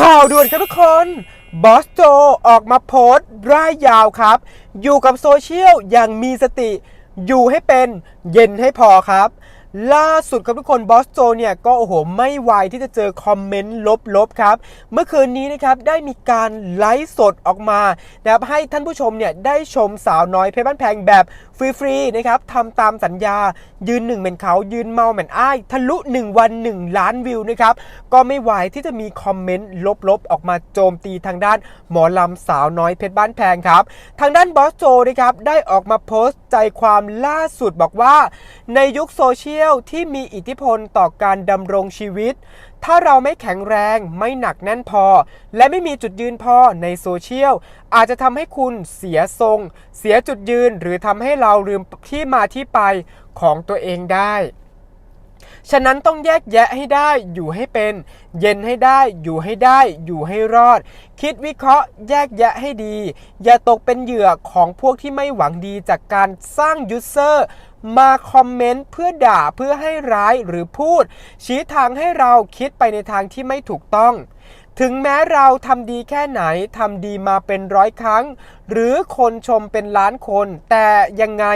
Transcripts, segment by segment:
ข่าวด่วนครับทุกคน บอสโจออกมาโพสต์ร่ายยาวครับ อยู่กับโซเชียลอย่างมีสติ อยู่ให้เป็นเย็นให้พอครับ ล่าสุดครับทุกคนบอสโจเนี่ยก็โอ้โหไม่ไวที่จะเจอคอมเมนต์ลบๆครับ เมื่อคืนนี้นะครับได้มีการไลฟ์สดออกมานะครับให้ท่านผู้ชมเนี่ยได้ชมสาวน้อยเพชรบ้านแพงแบบฟรีๆนะครับทำตามสัญญายืนหนึ่งเหมือนเขายืนเมาเหมือนอ้าย ทะลุ 1 วัน 1 ล้านวิวนะครับ ก็ไม่ไหวที่จะมีคอมเมนต์ลบๆ ออกมาโจมตีทางด้านหมอลำสาวน้อยเพชรบ้านแพงครับ ทางด้านบอสโจนะครับได้ออกมาโพสต์ใจความล่าสุดบอกว่า ในยุคโซเชียลที่มีอิทธิพลต่อการดำรงชีวิต ถ้าเราไม่แข็งแรงไม่หนักแน่นพอ และไม่มีจุดยืนพอในโซเชียล อาจจะทำให้คุณเสียทรง เสียจุดยืนหรือทำให้เราลืมที่มาที่ไปของตัวเองได้ฉะนั้นต้องแยกแยะให้ได้อยู่ให้เป็น เย็นให้ได้อยู่ให้ได้ อยู่ให้รอด คิดวิเคราะห์แยกแยะให้ดี อย่าตกเป็นเหยื่อของพวกที่ไม่หวังดีจากการสร้างยูเซอร์ มาคอมเมนต์เพื่อด่าเพื่อให้ร้ายหรือพูด ชี้ทางให้เราคิดไปในทางที่ไม่ถูกต้อง ถึงแม้เราทำดีแค่ไหนทำดีมาเป็นร้อยครั้ง หรือคนชมเป็นล้านคน แต่ยังไง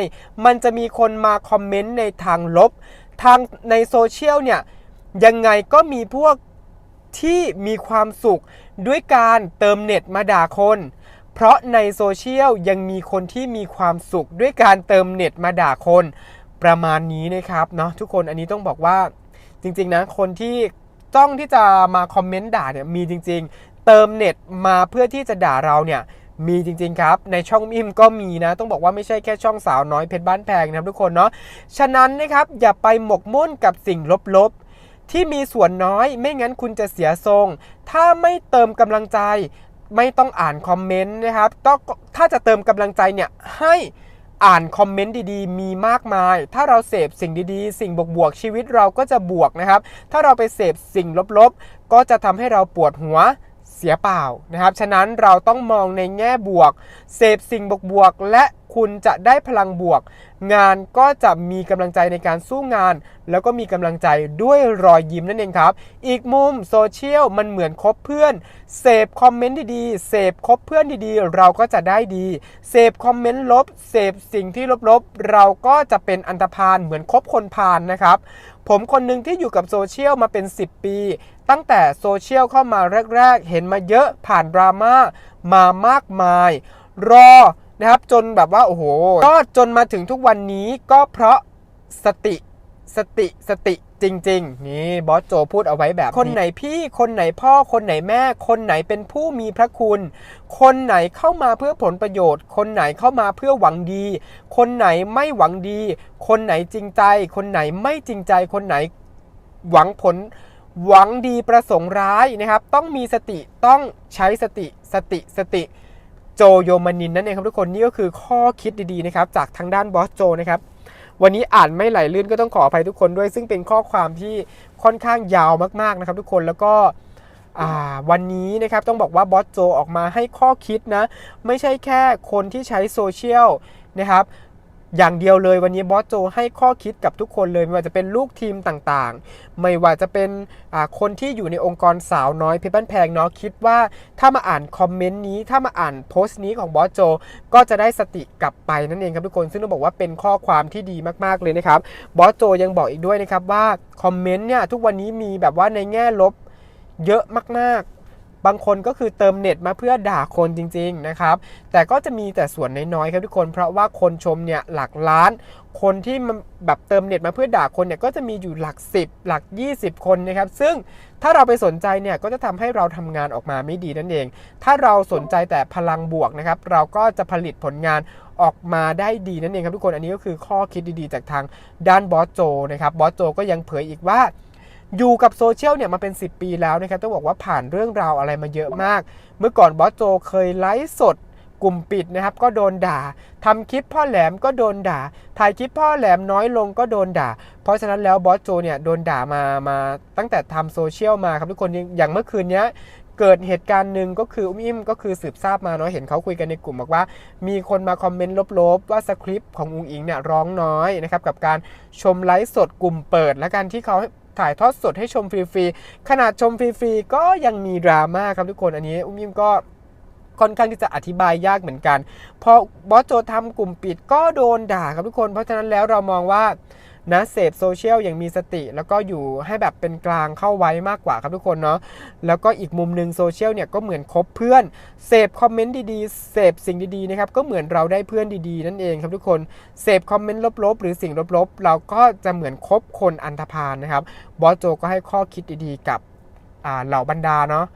มันจะมีคนมาคอมเมนต์ในทางลบ ทางในโซเชียลเนี่ยยังไงก็มีพวกที่มีความสุขด้วยการเติมเน็ตมาด่าคน เพราะในโซเชียลยังมีคนที่มีความสุขด้วยการเติมเน็ตมาด่าคนประมาณนี้นะครับเนาะทุกคนอันนี้ต้องบอกว่าจริงๆนะคนที่จ้องที่จะมาคอมเมนต์ด่าเนี่ยมีจริง ๆ เติมเน็ตมาเพื่อที่จะด่าเราเนี่ยมีจริง ๆ ครับ ในช่องอิมก็มีนะ ต้องบอกว่าไม่ใช่แค่ช่องสาวน้อยเพชรบ้านแพงนะครับทุกคนเนาะฉะนั้นนะครับอย่าไปหมกมุ่นกับสิ่งลบๆ ที่มีส่วนน้อยไม่งั้นคุณจะเสียทรง ถ้าไม่เติมกำลังใจ ไม่ต้องอ่านคอมเมนต์นะครับต้องถ้าจะเติมกำลังใจเนี่ยให้อ่านคอมเมนต์ดีๆ มีมากมาย ถ้าเราเสพสิ่งดีๆ สิ่งบวกๆ ชีวิตเราก็จะบวกนะครับ ถ้าเราไปเสพสิ่งลบๆ ก็จะทำให้เราปวดหัวเสียเปล่านะครับ ฉะนั้นเราต้องมองในแง่บวก เสพสิ่งบวกๆ และ คุณจะได้พลังบวก งานก็จะมีกำลังใจในการสู้งาน แล้วก็มีกำลังใจด้วยรอยยิ้มนั่นเองครับ อีกมุมโซเชียลมันเหมือนคบเพื่อนเสพคอมเมนต์ดีๆเสพคบเพื่อนดีๆ เราก็จะได้ดีเสพคอมเมนต์ลบเสพสิ่งที่ลบๆ เราก็จะเป็นอันธพาลเหมือนคบคนพาลนะครับผมคนหนึ่งที่อยู่กับโซเชียลมาเป็น 10 ปี ตั้งแต่โซเชียลเข้ามาแรก ๆ เห็นมาเยอะผ่านดราม่ามามากมาย รอ นะครับ จนแบบว่าโอ้โหก็จนมาถึงทุกวันนี้ก็เพราะสติสติสติจริง ๆ นี่บอสโจพูดเอาไว้แบบ คนไหนพี่คนไหนพ่อคนไหนแม่ คนไหนเป็นผู้มีพระคุณ คนไหนเข้ามาเพื่อผลประโยชน์ คนไหนเข้ามาเพื่อหวังดี คนไหนไม่หวังดี คนไหนจริงใจ คนไหนไม่จริงใจ คนไหนหวังผล หวังดีประสงค์ร้ายนะครับ ต้องมีสติต้องใช้สติสติสติ โจโยมานินนั่นเองครับทุกคนนี่ก็คือข้อคิดดีๆนะครับจากทางด้านบอสโจนะครับวันนี้อ่านไม่ไหลลื่นก็ต้องขออภัยทุกคนด้วย ซึ่งเป็นข้อความที่ค่อนข้างยาวมากๆนะครับทุกคนแล้วก็วันนี้นะครับต้องบอกว่าบอสโจออกมาให้ข้อคิดนะ ไม่ใช่แค่คนที่ใช้โซเชียลนะครับ อย่างเดียวเลยวันนี้บอสโจให้ข้อคิดกับทุกคนเลย ไม่ว่าจะเป็นลูกทีมต่างๆ ไม่ว่าจะเป็นคนที่อยู่ในองค์กรสาวน้อยเพชรบ้านแพงเนาะคิดว่าถ้ามาอ่านคอมเมนต์นี้ ถ้ามาอ่านโพสต์นี้ของบอสโจ ก็จะได้สติกลับไปนั่นเองครับทุกคนซึ่งต้องบอกว่าเป็นข้อความที่ดีมากๆเลยนะครับบอสโจยังบอกอีกด้วยนะครับว่าคอมเมนต์เนี่ยทุกวันนี้มีแบบว่าในแง่ลบเยอะมากๆ บางคนก็คือเติมเน็ตมาเพื่อด่าคนจริง ๆนะครับ แต่ก็จะมีแต่ส่วนน้อยๆครับทุกคนเพราะว่าคนชมเนี่ยหลักล้าน คนที่มันแบบเติมเน็ตมาเพื่อด่าคนเนี่ยก็จะมีอยู่หลัก 10 หลัก 20 คนนะครับ ซึ่งถ้าเราไปสนใจเนี่ยก็จะทำให้เราทำงานออกมาไม่ดีนั่นเอง ถ้าเราสนใจแต่พลังบวกนะครับ เราก็จะผลิตผลงานออกมาได้ดีนั่นเองครับทุกคนอันนี้ก็คือข้อคิดดีๆ จากทางด้านบอสโจนะครับบอสโจก็ยังเผยอีกว่า อยู่กับโซเชียลเนี่ยมาเป็น 10 ปีแล้วนะครับต้องบอกว่าผ่านเรื่องราวอะไรมาเยอะมาก เมื่อก่อนบอสโจเคยไลฟ์สดกลุ่มปิดนะครับก็โดนด่าทำคลิปพ่อแหลมก็โดนด่า ถ่ายคลิปพ่อแหลมน้อยลงก็โดนด่า เพราะฉะนั้นแล้วบอสโจเนี่ยโดนด่ามามาตั้งแต่ทำโซเชียลมาครับทุกคนอย่างเมื่อคืนเนี้ยเกิดเหตุการณ์หนึ่งก็คืออุ้มอิ่มก็คือสืบทราบมาเนาะเห็นเขาคุยกันในกลุ่มบอกว่า มีคนมาคอมเมนต์ลบๆ ว่าสคริปต์ของอุงอิงเนี่ยร้องน้อยนะครับกับการชมไลฟ์สดกลุ่มเปิดและการที่เขา ถ่ายทอดสดให้ชมฟรีๆ ขนาดชมฟรีๆ ก็ยังมีดราม่าครับทุกคน อันนี้อุ้มยิ้มก็ค่อนข้างที่จะอธิบายยากเหมือนกัน พอบอสโจทำกลุ่มปิดก็โดนด่าครับทุกคน เพราะฉะนั้นแล้วเรามองว่า นะเสพโซเชียลอย่างมีสติ แล้วก็อยู่ให้แบบเป็นกลางเข้าไว้มากกว่าครับทุกคนเนาะแล้วก็อีกมุมหนึ่งโซเชียลเนี่ยก็เหมือนคบเพื่อนเสพคอมเมนต์ดีๆเสพสิ่งดีๆนะครับก็เหมือนเราได้เพื่อนดีๆ นั่นเองครับทุกคนเสพคอมเมนต์ลบๆ หรือสิ่งลบๆ เราก็จะเหมือนคบคนอันธพาลนะครับบอสโจก็ให้ข้อคิดดีๆ กับเหล่าบรรดาเนาะ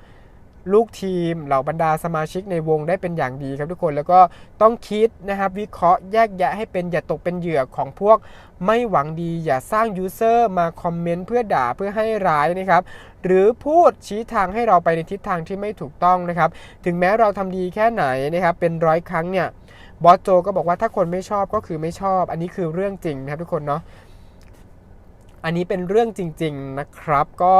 ลูกทีม เหล่าบรรดาสมาชิกในวงได้เป็นอย่างดีครับทุกคนแล้วก็ต้องคิดนะครับวิเคราะห์แยกแยะให้เป็นอย่าตกเป็นเหยื่อของพวกไม่หวังดีอย่าสร้างยูเซอร์มาคอมเมนต์เพื่อด่าเพื่อให้ร้ายนะครับหรือพูดชี้ทางให้เราไปในทิศทางที่ไม่ถูกต้องนะครับถึงแม้เราทำดีแค่ไหนนะครับเป็นร้อยครั้งเนี่ยบอสโจก็บอกว่าถ้าคนไม่ชอบก็คือไม่ชอบ อันนี้คือเรื่องจริงนะครับทุกคนเนาะ อันนี้เป็นเรื่องจริง ๆนะครับ ก็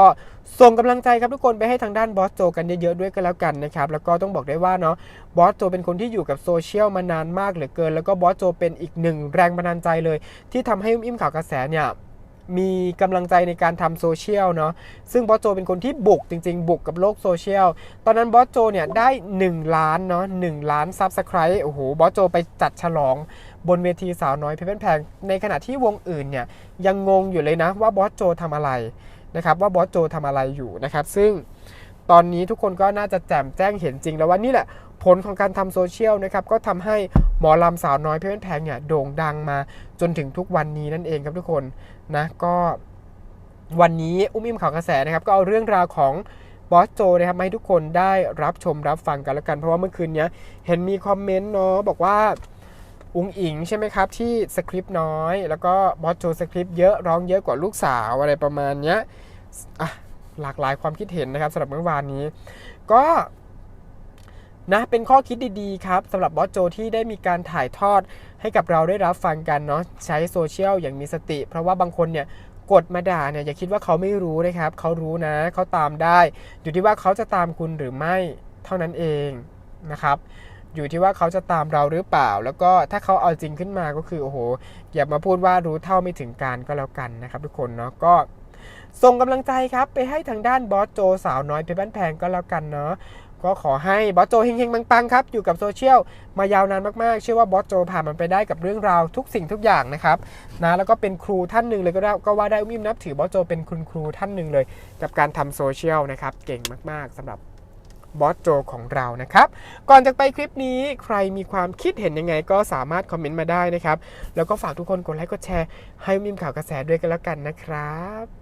ส่งกำลังใจครับทุกคนไปให้ทางด้านบอสโจกันเยอะๆด้วยกันแล้วกันนะครับแล้วก็ต้องบอกได้ว่าเนาะบอสโจเป็นคนที่อยู่กับโซเชียลมานานมากเหลือเกิน แล้วก็บอสโจเป็นอีกหนึ่งแรงบันดาลใจเลย ที่ทำให้อุ้มอิ่มข่าวกระแสเนี่ย มีกำลังใจในการทำโซเชียลเนาะซึ่งบอสโจเป็นคนที่บุกจริง ๆ บุกกับโลกโซเชียล ตอนนั้นบอสโจเนี่ยได้ 1 ล้านเนาะ1ล้านซับสไครต์โอ้โหบอสโจไปจัดฉลองบนเวทีสาวน้อยเพชรแพงในขณะที่วงอื่นเนี่ยยังงงอยู่เลยนะว่าบอสโจทำอะไรนะครับว่าบอสโจทำอะไรอยู่นะครับซึ่งตอนนี้ทุกคนก็น่าจะแจ่มแจ้งเห็นจริงแล้วว่านี่แหละ ลของการทำโซเชียลนะครับก็ทำให้หมอลำสาวน้อยเพชรแพงเนี่ยโด่งดังมาจนถึงทุกวันนี้นั่นเองครับทุกคนนะก็วันนี้อุ้มอิ่มข่าวกระแสนะครับก็เอาเรื่องราวของบอสโจนะครับให้ทุกคนได้รับชมรับฟังกันแล้วกัน เพราะว่าเมื่อคืนเนี้ยเห็นมีคอมเมนต์เนาะบอกว่าอุงอิงใช่ไหมครับที่สคริปต์น้อย แล้วก็บอสโจสคริปต์เยอะร้องเยอะกว่าลูกสาวอะไรประมาณเนี้ยอะหลากหลายความคิดเห็นนะครับสำหรับเมื่อวานนี้ ก็ นะเป็นข้อคิดดีๆครับสำหรับบอสโจที่ได้มีการถ่ายทอดให้กับเราได้รับฟังกันเนาะใช้โซเชียลอย่างมีสติ เพราะว่าบางคนเนี่ยกดมาด่าเนี่ยอย่าคิดว่าเขาไม่รู้นะครับ เขารู้นะเขาตามได้ อยู่ที่ว่าเขาจะตามคุณหรือไม่เท่านั้นเองนะครับอยู่ที่ว่าเขาจะตามเราหรือเปล่า แล้วก็ถ้าเขาเอาจริงขึ้นมาก็คือโอ้โหอย่ามาพูดว่ารู้เท่าไม่ถึงการก็แล้วกันนะครับ ทุกคนเนาะก็ส่งกำลังใจครับไปให้ทางด้านบอสโจสาวน้อยเพชรบ้านแพงก็แล้วกันเนาะ ก็ขอให้บอสโจเฮงๆปังๆครับ อยู่กับโซเชียลมายาวนานมากๆ เชื่อว่าบอสโจผ่านมันไปได้กับเรื่องราวทุกสิ่งทุกอย่างนะครับนะแล้วก็เป็นครูท่านหนึ่งเลยก็ได้ก็ว่าได้อุ้มอิมนับถือบอสโจเป็นคุณครูท่านหนึ่งเลย กับการทำโซเชียลนะครับ เก่งมากๆสำหรับบอสโจของเรานะครับ ก่อนจากไปคลิปนี้ใครมีความคิดเห็นยังไงก็สามารถคอมเมนต์มาได้นะครับ แล้วก็ฝากทุกคนกดไลค์กดแชร์ให้มิมข่าวกระแสด้วยกันแล้วกันนะครับ